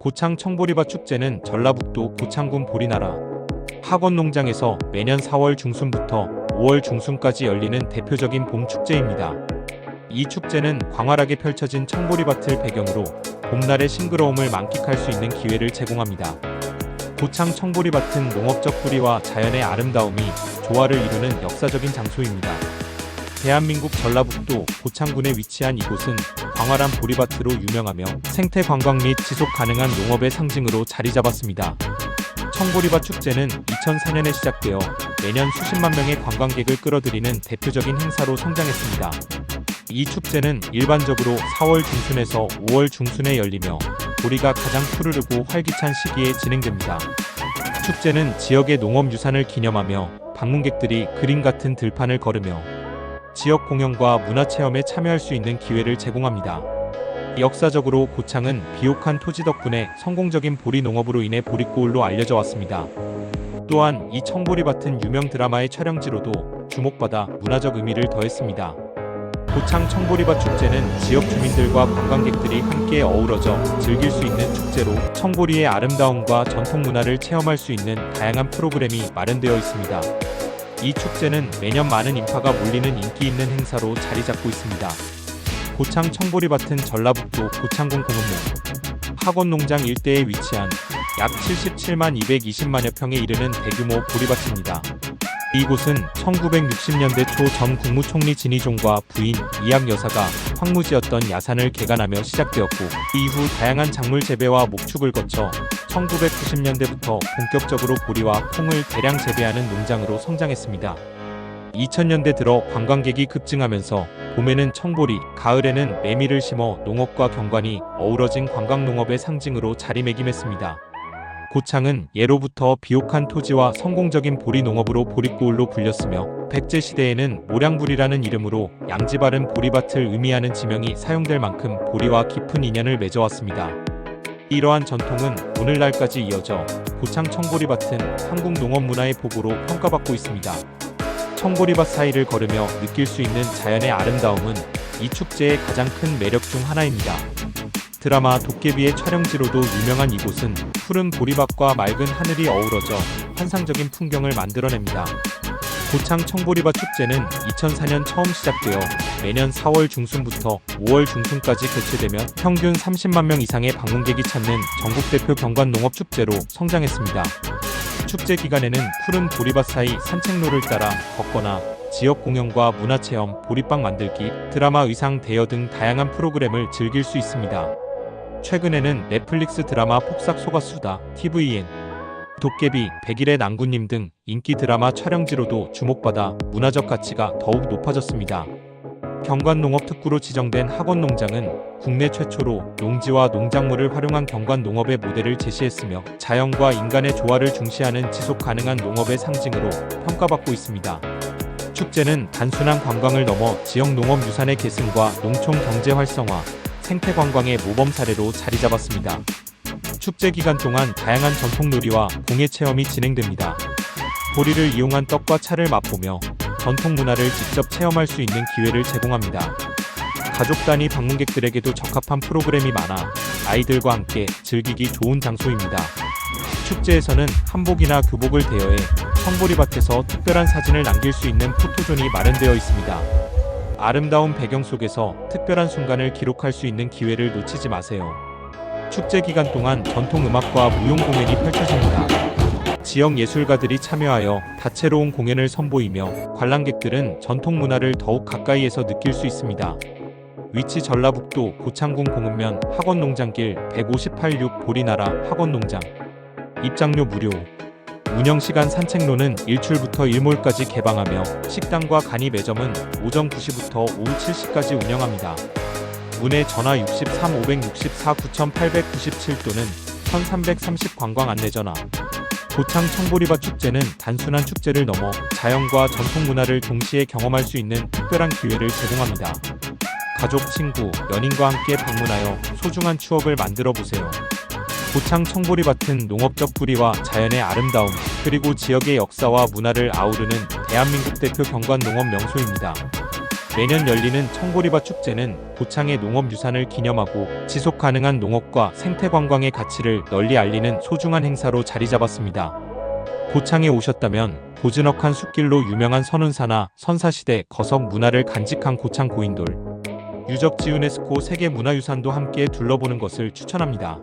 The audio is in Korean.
고창 청보리밭 축제는 전라북도 고창군 보리나라 학원농장에서 매년 4월 중순부터 5월 중순까지 열리는 대표적인 봄 축제입니다. 이 축제는 광활하게 펼쳐진 청보리밭을 배경으로 봄날의 싱그러움을 만끽할 수 있는 기회를 제공합니다. 고창 청보리밭은 농업적 뿌리와 자연의 아름다움이 조화를 이루는 역사적인 장소입니다. 대한민국 전라북도 고창군에 위치한 이곳은 광활한 보리밭으로 유명하며 생태 관광 및 지속 가능한 농업의 상징으로 자리 잡았습니다. 청보리밭 축제는 2004년에 시작되어 매년 수십만 명의 관광객을 끌어들이는 대표적인 행사로 성장했습니다. 이 축제는 일반적으로 4월 중순에서 5월 중순에 열리며 보리가 가장 푸르르고 활기찬 시기에 진행됩니다. 축제는 지역의 농업 유산을 기념하며 방문객들이 그림 같은 들판을 걸으며 지역 공연과 문화체험에 참여할 수 있는 기회를 제공합니다. 역사적으로 고창은 비옥한 토지 덕분에 성공적인 보리 농업으로 인해 보릿고을로 알려져 왔습니다. 또한 이 청보리밭은 유명 드라마의 촬영지로도 주목받아 문화적 의미를 더했습니다. 고창 청보리밭 축제는 지역 주민들과 관광객들이 함께 어우러져 즐길 수 있는 축제로 청보리의 아름다움과 전통 문화를 체험할 수 있는 다양한 프로그램이 마련되어 있습니다. 이 축제는 매년 많은 인파가 몰리는 인기 있는 행사로 자리 잡고 있습니다. 고창 청보리 밭은 전라북도 고창군 공읍면 학원농장 일대에 위치한 약 77만 220만여 평에 이르는 대규모 보리밭입니다. 이곳은 1960년대 초 전 국무총리 진희종과 부인 이학 여사가 황무지였던 야산을 개간하며 시작되었고 이후 다양한 작물 재배와 목축을 거쳐 1990년대부터 본격적으로 보리와 콩을 대량 재배하는 농장으로 성장했습니다. 2000년대 들어 관광객이 급증하면서 봄에는 청보리, 가을에는 메밀을 심어 농업과 경관이 어우러진 관광농업의 상징으로 자리매김했습니다. 고창은 예로부터 비옥한 토지와 성공적인 보리 농업으로 보릿고을로 불렸으며 백제 시대에는 모량불이라는 이름으로 양지 바른 보리밭을 의미하는 지명이 사용될 만큼 보리와 깊은 인연을 맺어왔습니다. 이러한 전통은 오늘날까지 이어져 고창 청보리밭은 한국 농업 문화의 보고로 평가받고 있습니다. 청보리밭 사이를 걸으며 느낄 수 있는 자연의 아름다움은 이 축제의 가장 큰 매력 중 하나입니다. 드라마 도깨비의 촬영지로도 유명한 이곳은 푸른 보리밭과 맑은 하늘이 어우러져 환상적인 풍경을 만들어냅니다. 고창 청보리밭 축제는 2004년 처음 시작되어 매년 4월 중순부터 5월 중순까지 개최되며 평균 30만 명 이상의 방문객이 찾는 전국 대표 경관 농업 축제로 성장했습니다. 축제 기간에는 푸른 보리밭 사이 산책로를 따라 걷거나 지역 공연과 문화체험, 보리빵 만들기, 드라마 의상 대여 등 다양한 프로그램을 즐길 수 있습니다. 최근에는 넷플릭스 드라마 폭삭 속았수다, TVN, 도깨비, 백일의 난구님 등 인기 드라마 촬영지로도 주목받아 문화적 가치가 더욱 높아졌습니다. 경관농업 특구로 지정된 학원농장은 국내 최초로 농지와 농작물을 활용한 경관농업의 모델을 제시했으며 자연과 인간의 조화를 중시하는 지속 가능한 농업의 상징으로 평가받고 있습니다. 축제는 단순한 관광을 넘어 지역 농업 유산의 계승과 농촌 경제 활성화, 생태 관광의 모범 사례로 자리 잡았습니다. 축제 기간 동안 다양한 전통 놀이와 공예 체험이 진행됩니다. 보리를 이용한 떡과 차를 맛보며 전통 문화를 직접 체험할 수 있는 기회를 제공합니다. 가족 단위 방문객들에게도 적합한 프로그램이 많아 아이들과 함께 즐기기 좋은 장소입니다. 축제에서는 한복이나 교복을 대여해 청보리밭에서 특별한 사진을 남길 수 있는 포토존이 마련되어 있습니다. 아름다운 배경 속에서 특별한 순간을 기록할 수 있는 기회를 놓치지 마세요. 축제 기간 동안 전통 음악과 무용 공연이 펼쳐집니다. 지역 예술가들이 참여하여 다채로운 공연을 선보이며 관람객들은 전통 문화를 더욱 가까이에서 느낄 수 있습니다. 위치 전라북도 고창군 공읍면 학원농장길 158육 보리나라 학원농장 입장료 무료 운영시간 산책로는 일출부터 일몰까지 개방하며 식당과 간이 매점은 오전 9시부터 오후 7시까지 운영합니다. 문의 전화 63 564 9897 또는 1330 관광 안내 전화 고창 청보리밭 축제는 단순한 축제를 넘어 자연과 전통 문화를 동시에 경험할 수 있는 특별한 기회를 제공합니다. 가족, 친구, 연인과 함께 방문하여 소중한 추억을 만들어 보세요. 고창 청보리밭은 농업적 뿌리와 자연의 아름다움, 그리고 지역의 역사와 문화를 아우르는 대한민국 대표 경관 농업 명소입니다. 매년 열리는 청보리밭 축제는 고창의 농업 유산을 기념하고 지속 가능한 농업과 생태 관광의 가치를 널리 알리는 소중한 행사로 자리 잡았습니다. 고창에 오셨다면 고즈넉한 숲길로 유명한 선운사나 선사시대 거석 문화를 간직한 고창 고인돌, 유적지 유네스코 세계문화유산도 함께 둘러보는 것을 추천합니다.